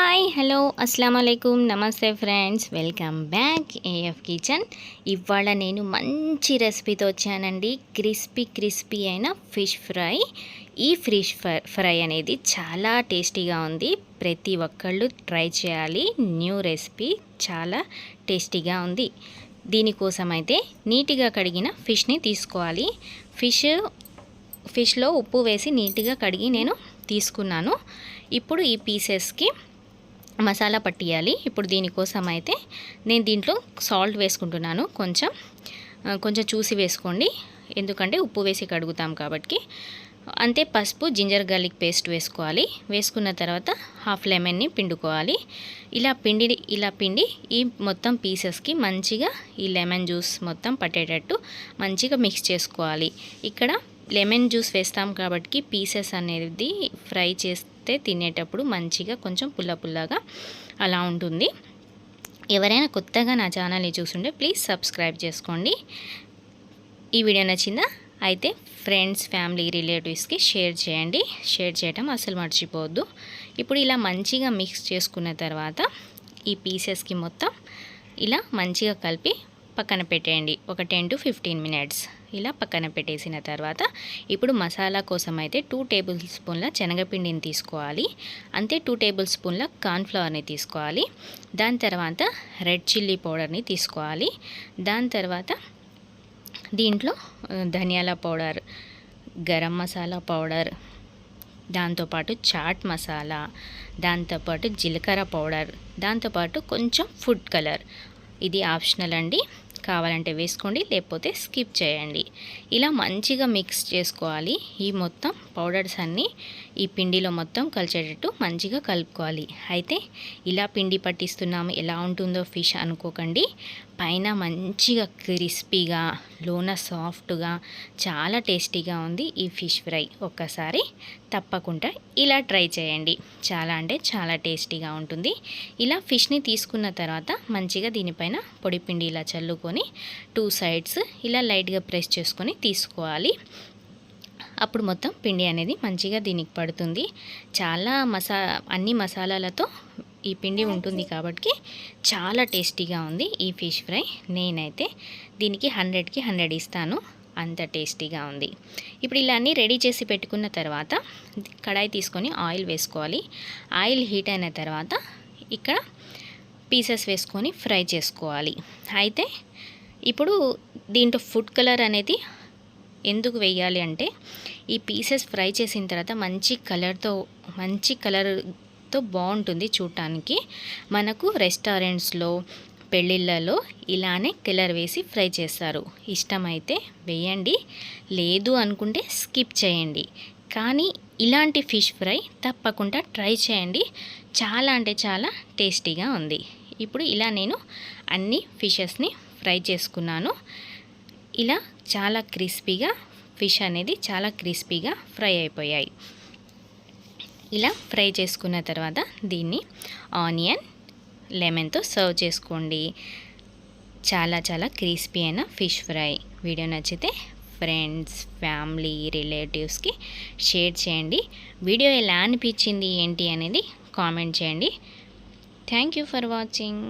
Hi hello అస్సలం అయికం నమస్తే friends welcome back AF kitchen. ఇవాళ నేను మంచి రెసిపీతో వచ్చానండి. క్రిస్పీ క్రిస్పీ అయిన ఫిష్ ఫ్రై. ఈ ఫిష్ ఫ్రై అనేది చాలా టేస్టీగా ఉంది. ప్రతి ఒక్కళ్ళు ట్రై చేయాలి. న్యూ రెసిపీ చాలా టేస్టీగా ఉంది. దీనికోసం అయితే నీట్గా కడిగిన ఫిష్ని తీసుకోవాలి. ఫిష్ ఫిష్లో ఉప్పు వేసి నీట్గా కడిగి నేను తీసుకున్నాను. ఇప్పుడు ఈ పీసెస్కి మసాలా పట్టియాలి. ఇప్పుడు దీనికోసం అయితే నేను దీంట్లో సాల్ట్ వేసుకుంటున్నాను కొంచెం. కొంచెం చూసి వేసుకోండి. ఎందుకంటే ఉప్పు వేసి కడుగుతాం కాబట్టి. అంతే పసుపు జింజర్ గార్లిక్ పేస్ట్ వేసుకోవాలి. వేసుకున్న తర్వాత హాఫ్ లెమన్ని పిండుకోవాలి. ఇలా పిండి ఇలా పిండి ఈ మొత్తం పీసెస్కి మంచిగా ఈ లెమన్ జ్యూస్ మొత్తం పట్టేటట్టు మంచిగా మిక్స్ చేసుకోవాలి. ఇక్కడ లెమన్ జ్యూస్ వేస్తాం కాబట్టి పీసెస్ అనేది ఫ్రై చేస్తే తినేటప్పుడు మంచిగా కొంచెం పుల్ల పుల్లగా అలా ఉంటుంది. ఎవరైనా కొత్తగా నా ఛానల్ని చూసుంటే ప్లీజ్ సబ్స్క్రైబ్ చేసుకోండి. ఈ వీడియో నచ్చిందా? అయితే ఫ్రెండ్స్ ఫ్యామిలీ రిలేటివ్స్కి షేర్ చేయండి. షేర్ చేయడం అసలు మర్చిపోవద్దు. ఇప్పుడు ఇలా మంచిగా మిక్స్ చేసుకున్న తర్వాత ఈ పీసెస్కి మొత్తం ఇలా మంచిగా కలిపి పక్కన పెట్టేయండి. ఒక టెన్ టు ఫిఫ్టీన్ మినిట్స్. ఇలా పక్కన పెట్టేసిన తర్వాత ఇప్పుడు మసాలా కోసం అయితే టూ టేబుల్ స్పూన్ల శనగపిండిని తీసుకోవాలి. అంతే టూ టేబుల్ స్పూన్ల కార్న్ఫ్లవర్ని తీసుకోవాలి. దాని తర్వాత రెడ్ చిల్లీ పౌడర్ని తీసుకోవాలి. దాని తర్వాత దీంట్లో ధనియాల పౌడర్ గరం మసాలా పౌడర్ దాంతోపాటు చాట్ మసాలా దాంతోపాటు జీలకర్ర పౌడర్ దాంతోపాటు కొంచెం ఫుడ్ కలర్. ఇది ఆప్షనల్ అండి. కావాలంటే వేసుకోండి లేకపోతే స్కిప్ చేయండి. ఇలా మంచిగా మిక్స్ చేసుకోవాలి. ఈ మొత్తం పౌడర్స్ అన్నీ ఈ పిండిలో మొత్తం కలిసేటట్టు మంచిగా కలుపుకోవాలి. అయితే ఇలా పిండి పట్టిస్తున్నాము ఎలా ఉంటుందో ఫిష్ అనుకోకండి. పైన మంచిగా క్రిస్పీగా లోన సాఫ్ట్గా చాలా టేస్టీగా ఉంది ఈ ఫిష్ ఫ్రై. ఒక్కసారి తప్పకుండా ఇలా ట్రై చేయండి. చాలా అంటే చాలా టేస్టీగా ఉంటుంది. ఇలా ఫిష్ని తీసుకున్న తర్వాత మంచిగా దీనిపైన పొడి పిండి ఇలా చల్లుకొని టూ సైడ్స్ ఇలా లైట్గా ప్రెస్ చేసుకొని తీసుకోవాలి. అప్పుడు మొత్తం పిండి అనేది మంచిగా దీనికి పడుతుంది. చాలా మసా అన్ని మసాలాలతో ఈ పిండి ఉంటుంది కాబట్టి చాలా టేస్టీగా ఉంది ఈ ఫిష్ ఫ్రై. నేనైతే దీనికి హండ్రెడ్కి హండ్రెడ్ ఇస్తాను. అంత టేస్టీగా ఉంది. ఇప్పుడు ఇలా అన్నీ రెడీ చేసి పెట్టుకున్న తర్వాత కడాయి తీసుకొని ఆయిల్ వేసుకోవాలి. ఆయిల్ హీట్ అయిన తర్వాత ఇక్కడ పీసెస్ వేసుకొని ఫ్రై చేసుకోవాలి. అయితే ఇప్పుడు దీంట్లో ఫుడ్ కలర్ అనేది ఎందుకు వేయాలి అంటే ఈ పీసెస్ ఫ్రై చేసిన తర్వాత మంచి కలర్తో మంచి ఎంతో బాగుంటుంది చూడటానికి మనకు రెస్టారెంట్స్లో పెళ్ళిళ్ళలో ఇలానే కలర్ వేసి ఫ్రై చేస్తారు. ఇష్టమైతే వేయండి లేదు అనుకుంటే స్కిప్ చేయండి. కానీ ఇలాంటి ఫిష్ ఫ్రై తప్పకుండా ట్రై చేయండి. చాలా అంటే చాలా టేస్టీగా ఉంది. ఇప్పుడు ఇలా నేను అన్ని ఫిషెస్ని ఫ్రై చేసుకున్నాను. ఇలా చాలా క్రిస్పీగా ఫిష్ అనేది చాలా క్రిస్పీగా ఫ్రై అయిపోయాయి. ఇలా ఫ్రై చేసుకున్న తర్వాత దీన్ని ఆనియన్ లెమన్తో సర్వ్ చేసుకోండి. చాలా చాలా క్రిస్పీ అయిన ఫిష్ ఫ్రై. వీడియో నచ్చితే ఫ్రెండ్స్ ఫ్యామిలీ రిలేటివ్స్కి షేర్ చేయండి. వీడియో ఎలా అనిపించింది ఏంటి అనేది కామెంట్ చేయండి. Thank you for watching.